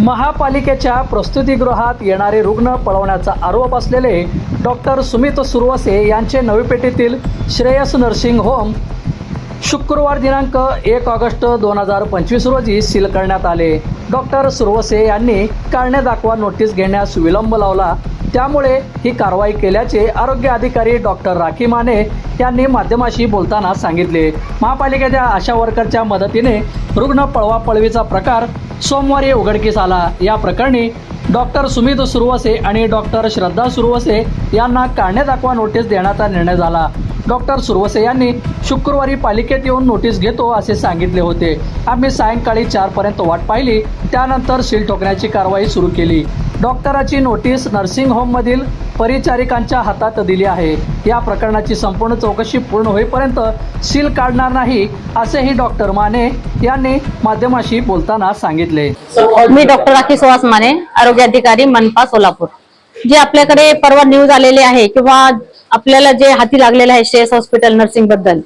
महापालिकेच्या प्रस्तुतीगृहात येणारे रुग्ण पळवण्याचा आरोप असलेले डॉक्टर सुमित सुरवसे यांचे नवी पेठेतील श्रेयस नर्सिंग होम शुक्रवार दिनांक एक ऑगस्ट दोन हजार पंचवीस रोजी सील करण्यात आले. डॉक्टर सुरवसे यांनी कारणे दाखवा नोटीस घेण्यास विलंब लावला. त्यामुळे ही कारवाई केल्याचे आरोग्य अधिकारी डॉक्टर राखी माने यांनी माध्यमाशी बोलताना सांगितले. महापालिकेच्या आशा वर्करच्या मदतीने रुग्ण पळवापळवीचा प्रकार सोमवारी उघडकीस आला. या प्रकरणी डॉक्टर सुमित सुरवसे आणि डॉक्टर श्रद्धा सुरवसे यांना कारणे दाखवा नोटीस देण्याचा निर्णय झाला. डॉक्टर सुरवसे यांनी शुक्रवारी पालिकेत येऊन नोटीस घेतो असे सांगितले होते. आम्ही सायंकाळी चारपर्यंत वाट पाहिली. त्यानंतर सील ठोकण्याची कारवाई सुरू केली. डॉक्टराची नोटीस नर्सिंग होममधील परिचारिकांच्या हातात दिली आहे. या प्रकरणाची संपूर्ण चौकशी पूर्ण होईपर्यंत सील काढणार नाही असेही डॉक्टर माने यांनी माध्यमाशी बोलताना सांगितले. मी डॉक्टर राखी सुहास माने आरोग्य अधिकारी मनपा सोलापूर. जे आपल्याकडे परवा न्यूज आलेले आहे किंवा आपल्याला जे हाती लागलेलं आहे श्रेयस हॉस्पिटल नर्सिंगबद्दल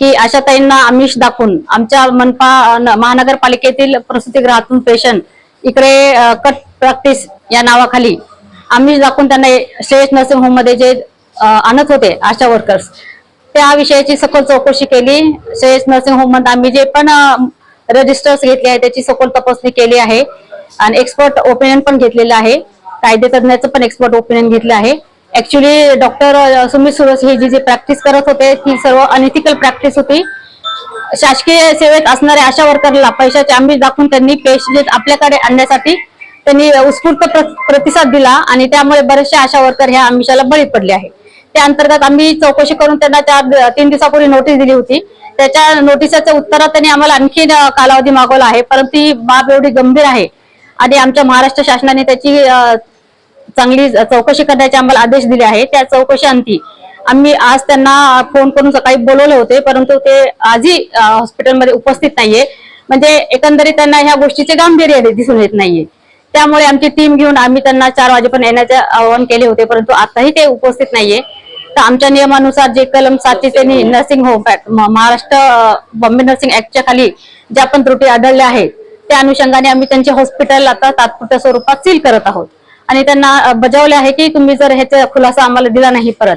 की अशा ताईंना आमिष दाखवून आमच्या मनपा महानगरपालिकेतील प्रसूतीगृहातून पेशंट इकडे कट प्रॅक्टिस या नावाखाली. आम्ही दाखवून त्यांना श्रेयस नर्सिंग होममध्ये जे आणत होते आशा वर्कर्स त्या विषयाची सखोल चौकशी केली. श्रेयस नर्सिंग होममध्ये आम्ही जे पण रजिस्टर्स घेतले आहे त्याची सखोल तपासणी केली आहे. आणि एक्सपर्ट ओपिनियन पण घेतलेलं आहे. कायदे तज्ञाचं पण एक्सपर्ट ओपिनियन घेतलं आहे. ऍक्च्युली डॉक्टर सुमित सुरस हे जी जी प्रॅक्टिस करत होते ती सर्व अनइथिकल प्रॅक्टिस होती. शासकीय सेवेत असणाऱ्या आशा वर्करला पैशाचे आम्ही दाखवून त्यांनी पेशंट आपल्याकडे आणण्यासाठी त्यांनी उत्स्फूर्त प्रतिसाद दिला आणि त्यामुळे बरेचसे आशा वर्कर ह्या आमिषाला बळी पडले आहे त्या अंतर्गत आम्ही चौकशी करून त्यांना त्या तीन दिवसापूर्वी नोटीस दिली होती. त्याच्या नोटिसाच्या उत्तरात त्यांनी आम्हाला आणखी कालावधी मागवला आहे. परंतु ही बाब एवढी गंभीर आहे आणि आमच्या महाराष्ट्र शासनाने त्याची चांगली चौकशी करण्याचे आम्हाला आदेश दिले आहे. त्या चौकशी अंती आम्ही आज त्यांना फोन करून सकाळी बोलवले होते परंतु ते आजही हॉस्पिटलमध्ये उपस्थित नाहीये. म्हणजे एकंदरीत त्यांना ह्या गोष्टीचे गांभीर्य दिसून येत नाहीये. त्यामुळे आमची टीम घेऊन आम्ही त्यांना चार वाजेपर्यंत येण्याचे आवाहन केले होते परंतु आताही ते उपस्थित नाहीये. तर आमच्या नियमानुसार जे कलम सातशे त्यांनी nursing home Maharashtra Bombay nursing ऍक्टच्या खाली ज्या पण त्रुटी आढळल्या आहेत त्या अनुषंगाने आम्ही त्यांचे हॉस्पिटल आता तात्पुरत्या स्वरूपात सील करत आहोत. आणि त्यांना बजावले आहे की तुम्ही जर ह्याचा खुलासा आम्हाला दिला नाही परत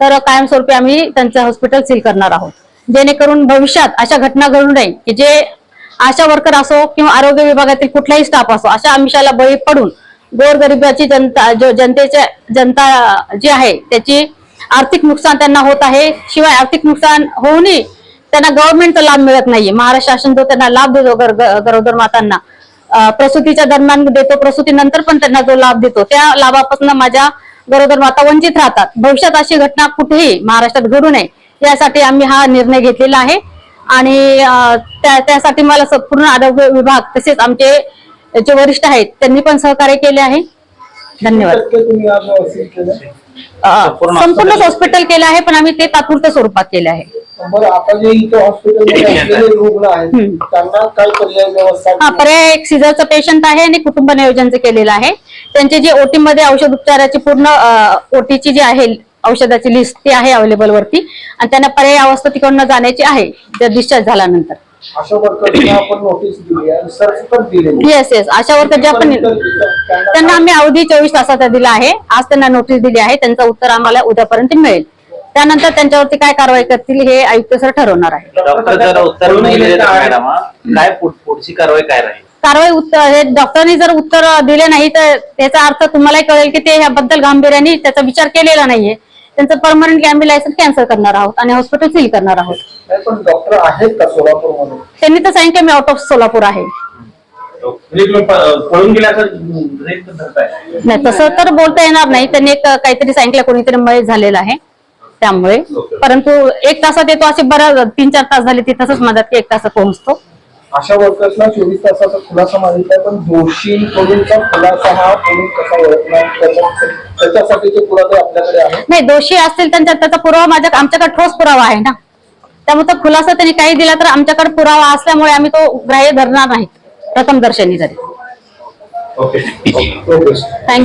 तर कायमस्वरूपी आम्ही त्यांचं हॉस्पिटल सील करणार आहोत. जेणेकरून भविष्यात अशा घटना घडू नये की जे आशा वर्कर असो किंवा आरोग्य विभागातील कुठलाही स्टाफ असो अशा आमिषाला बळी पडून गोरगरिबाची जनता जो जनतेच्या जनता जी आहे त्याची आर्थिक नुकसान त्यांना होत आहे. शिवाय आर्थिक नुकसान होऊनही त्यांना गव्हर्नमेंटचा लाभ मिळत नाहीये. महाराष्ट्र शासन जो त्यांना लाभ देतो गरोदर मातांना प्रसूतीच्या दरम्यान देतो प्रसूतीनंतर पण त्यांना जो लाभ देतो त्या लाभापासून माझ्या गरोदर माता वंचित राहतात. भविष्यात अशी घटना कुठेही महाराष्ट्रात घडू नये यासाठी आम्ही हा निर्णय घेतलेला आहे. आणि त्यासाठी मला स- पूर्ण आरोग्य विभाग तसेच आमचे जे वरिष्ठ आहेत त्यांनी पण सहकार्य केले आहे. धन्यवाद. टक्के तुम्ही आज वसूल केलं? अं, संपूर्ण हॉस्पिटल केलं. आहे पण आम्ही ते तात्पुरत्या स्वरूपात केले आहे. बरं आता जे इथं हॉस्पिटलमध्ये असलेले रुग्ण आहेत हम्म. त्यांना काय पर्याय व्यवस्था हा पर्याय एक सिझरचं पेशंट आहे आणि कुटुंब नियोजनचं केलेलं आहे. त्यांचे जे ओटी मध्ये औषध उपचाराची पूर्ण ओटीची जी आहे औषधाची लिस्ट ती आहे अवेलेबल वरती. आणि त्यांना पर्याय अवस्था तिकडनं जाण्याची आहे डिस्चार्ज झाल्यानंतर. अशा वर्कर्सना आपण नोटीस दिली आणि सर्च पण दिलेली येस येस अशा वर्कर ज्या पण त्यांना आम्ही अवधी चोवीस तासाचा दिला आहे. आज त्यांना नोटीस दिली आहे. त्यांचं उत्तर आम्हाला उद्यापर्यंत मिळेल. त्यानंतर त्यांच्यावरती काय कारवाई करतील हे आयुक्त सर ठरवणार आहे. डॉक्टर जर उत्तर नाही दिले तर मॅडम हा, काय पुढ- पुढची कारवाई काय राहील? कारवाई उत्तर हे डॉक्टरांनी जर उत्तर दिले नाही तर त्याचा अर्थ तुम्हालाही कळेल की ते ह्याबद्दल गांभीर्याने त्याचा विचार केलेला नाहीये. त्यांचं परमनंट आम्ही लायसन्स कॅन्सल करणार आहोत आणि हॉस्पिटल सील करणार आहोत. नाही पण डॉक्टर आहेत का सोलापूरमध्ये? त्यांनी तर सांगितलं मी आउट ऑफ सोलापूर आहे. म्हणजे तुम्ही प- पळून गेल्याचं गृहीत धरताय. नाही तसं तर बोलता येणार नाही. त्यांनी एक काहीतरी सांगितलं कोणीतरी मय झालेलं आहे त्यामुळे. परंतु एक तासात येतो असे बरं तीन चार तास झाले तिथंच म्हणतात की एक तासात पोहोचतो. अशा वर्कर्सला चोवीस तासाचा खुलासा मागितलाय पण दोषींकडूनचा खुलासा हा पोलीस कसा ओळखणार त्याच्या- त्याच्यासाठीचे पुरावे आपल्याकडे आहेत नाही दोषी असतील त्यांच्यात त्याचा पुरावा माझ्या आमच्याकडे ठोस पुरावा आहे ना. त्यामुळे तो खुलासा त्यांनी काही दिला तर आमच्याकडे पुरावा असल्यामुळे आम्ही तो ग्राह्य धरणार नाही. प्रथम दर्शनी तरी ओके ओके थँक्यू